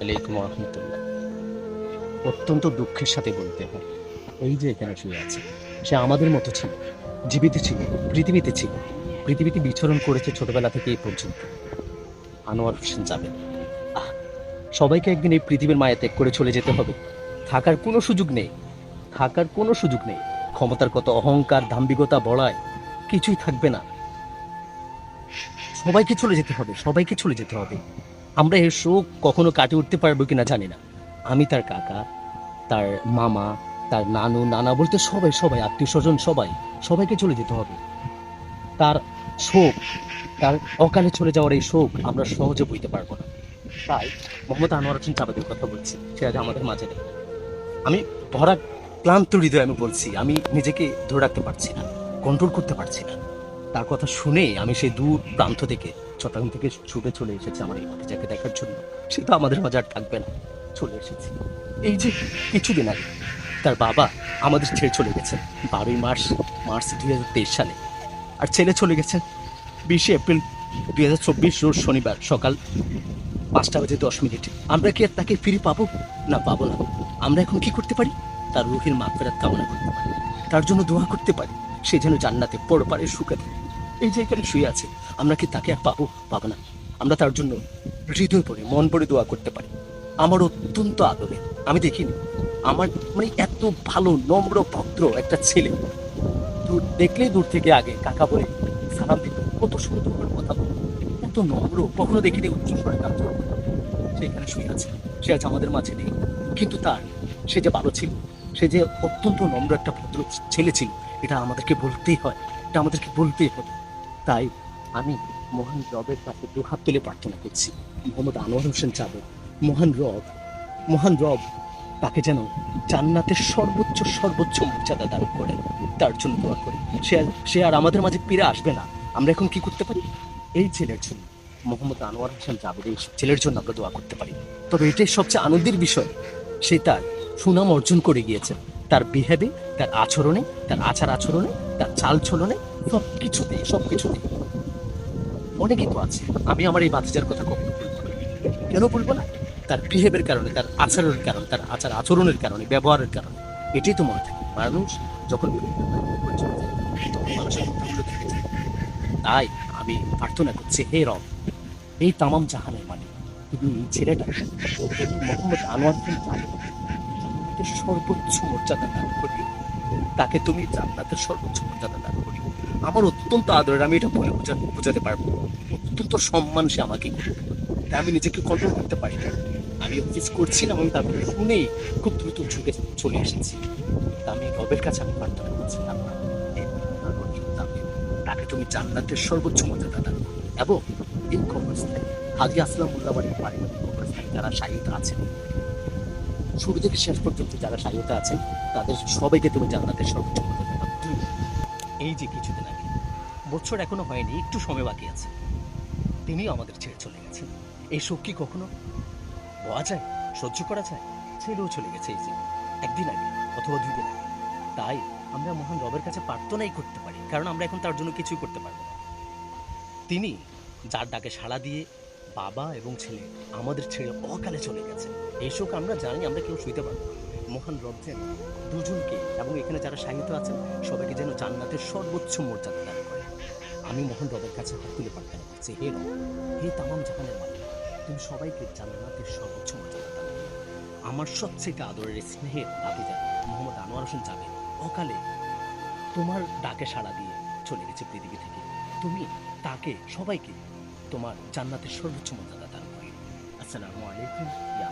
আলাইকুম রহমতুল্লাহ। অত্যন্ত দুঃখের সাথে বলতে হয়। এই যে এখানে শুয়ে আছে, সে আমাদের মতো ছিল, জীবিত ছিল, পৃথিবীতে ছিল। পৃথিবীতে বিচরণ করেছে ছোটবেলা থেকে এই পর্যন্ত। আনোয়ার হোসেন যাবে। সবাইকে একদিন এই পৃথিবীর মায়া ত্যাগ করে চলে যেতে হবে। থাকার কোনো সুযোগ নেই। থাকার কোনো সুযোগ নেই। ক্ষমতার কত অহংকার, দাম্ভিকতা বড়ায় কিছুই থাকবে না। সবাইকে চলে যেতে হবে, সবাইকে চলে যেতে হবে। আমরা এর শোক কখনো কাটিয়ে উঠতে পারব কিনা জানি না। আমি তার কাকা, তার মামা, তার নানু, নানা বলতে সবাই সবাই, আত্মীয় স্বজন, সবাই, সবাইকে চলে যেতে হবে। তার শোক তার অকালে চলে যাওয়ার এই শোক আমরা সহজে বুঝতে পারব না। তাই মোহাম্মদ আনোয়ার হোসেন চাবাদের কথা বলছি, সে আজ আমাদের মাঝে নেই। আমি ভরা ক্লান্ত হৃদয় আমি বলছি, আমি নিজেকে ধরে রাখতে পারছি না কন্ট্রোল করতে পারছি না। তার কথা শুনে আমি সেই দূর প্রান্ত থেকে, চট্টগ্রাম থেকে ছুটে চলে এসেছি আমার এই ভাতিজাকে দেখার জন্য। সে তো আমাদের আর থাকবে না। চলে এসেছি। এই যে কিছুদিন আগে তার বাবা আমাদের ছেড়ে চলে গেছেন বারোই মার্চ মার্চ দুই হাজার তেইশ সালে। আর ছেলে চলে গেছেন বিশে এপ্রিল দুই হাজার চব্বিশ রোজ শনিবার সকাল পাঁচটা বাজে দশ মিনিট। আমরা কি আর তাকে ফিরে পাবো? না পাবো না। আমরা এখন কি করতে পারি? তার রুহির মাগফেরাত কামনা করতে পারি। তার জন্য দোয়া করতে পারি। সে যেন জান্নাতে পরপারে সুখে থাকে। এই যে এখানে শুয়ে আছে, আমরা কি তাকে আর পাবো পাবো না? আমরা তার জন্য হৃদয় পড়ে মন পড়ে দোয়া করতে পারি। আমার অত্যন্ত আদরে। আমি দেখিনি। আমার মানে এত ভালো, নম্র, ভদ্র একটা ছেলে। দেখলেই দূর থেকে আগে কাকা বলে সালাম দিত কত সুন্দর করে কথা বলতো কত নম্র, কখনো দেখিনি উচ্চ স্বরে কাজ। সে এখানে শুয়ে আছে। সে আজ আমাদের মাঝে নেই। কিন্তু তার, সে যে ভালো ছিল, সে যে অত্যন্ত নম্র একটা ভদ্র ছেলে ছিল, এটা আমাদেরকে বলতেই হয়। এটা আমাদেরকে বলতেই হবে। তাই আমি মহান রবের কাছে দু হাত তুলে প্রার্থনা করছি। মোহাম্মদ আনোয়ার হোসেন চাবে মহান রব মহান রব তাকে যেন জান্নাতের সর্বোচ্চ সর্বোচ্চ মর্যাদা দান করে তার জন্য দোয়া করি। সে সে আর আমাদের মাঝে ফিরে আসবে না। আমরা এখন কি করতে পারি? এই ছেলের জন্য, মোহাম্মদ আনোয়ার হোসেন জাবেদ এই ছেলের জন্য আমরা দোয়া করতে পারি। তবে এটাই সবচেয়ে আনন্দের বিষয়। সে তার সুনাম অর্জন করে গিয়েছে। তার বিহেভে তার আচরণে, তার আচার আচরণে তার চাল চলনে সব কিছুতে সব কিছুতে অনেকেই তো আছে। আমি আমার এই বাচ্চার কথা কখনো কেন বলব না? তার বিহেভের কারণে, তার আচরণের কারণে, তার আচার আচরণের কারণে, ব্যবহারের কারণে। এটাই তো মনে থাকে। মানুষ যখন তাই আমি প্রার্থনা করছি, হে রব, এই তামাম জাহানের মানে তুমি এই ছেলেটা, মোহাম্মদ আনোয়ার সর্বোচ্চ মর্যাদা দান করি তাকে তুমি জান্নাতের সর্বোচ্চ মর্যাদা দান করি আমার অত্যন্ত আদরের আমি এটা বলে বোঝা বোঝাতে পারব অত্যন্ত সম্মান সে আমাকে আমি নিজেকে কন্ট্রোল করতে পারি না আমি অফিস করছিলাম আমি তারপরে শুনেই খুব দ্রুত ঝুঁকে চলে এসেছি আমি রবের কাছে আমি প্রার্থনা করছি আল্লাহ, এই আনোয়ার বিন তালেব, তাকে তুমি জান্নাতের সর্বোচ্চ মর্যাদা করো। এবং এই কবরস্থানে হাজি আসলাম উল্লাবাড়ির পারিবারিক কবরস্থানে যারা শাহিদ আছেন শুরু থেকে শেষ পর্যন্ত যারা শাহিদ আছেন তাদের সবাইকে তুমি জান্নাতের সর্বোচ্চ মর্যাদা দাও। এই যে কিছুদিন আগে, বছর এখনও হয়নি, একটু সময় বাকি আছে। তিনিও আমাদের ছেড়ে চলে গেছেন। এই শোক কি কখনো? বলা যায়, সহ্য করা যায় ছেলেও চলে গেছে এই যে, একদিন আগে অথবা দুই দিন আগে। তাই আমরা মহান রবের কাছে প্রার্থনাই করতে পারি, কারণ আমরা এখন তার জন্য কিছুই করতে পারব না। তিনি যার ডাকে সাড়া দিয়ে বাবা এবং ছেলে আমাদের ছেড়ে অকালে চলে গেছে। এই শোক আমরা জানি, আমরা কেউ শুইতে পারব না। মহান রব দুজনকে এবং এখানে যারা সাহিত্য আছেন, সবাইকে যেন জান্নাতের সর্বোচ্চ মর্যাদা দান করে। আমি মহান রবের কাছে হাত তুলে প্রার্থনা করছি, হে রব, হে তামাম জাহানের মালিক, তুমি সবাইকে জান্নাতের সর্বোচ্চ মর্যাদা দান করো। আমার সবচেয়ে আদরের স্নেহের ভাতিজা মোহাম্মদ আনোয়ার হোসেন যাবে অকালে তোমার ডাকে সাড়া দিয়ে চলে গেছে পৃথিবী থেকে। তুমি তাকে, সবাইকে তোমার জান্নাতের সর্বোচ্চ মর্যাদা দান করি। আসসালামু আলাইকুম, ইয়া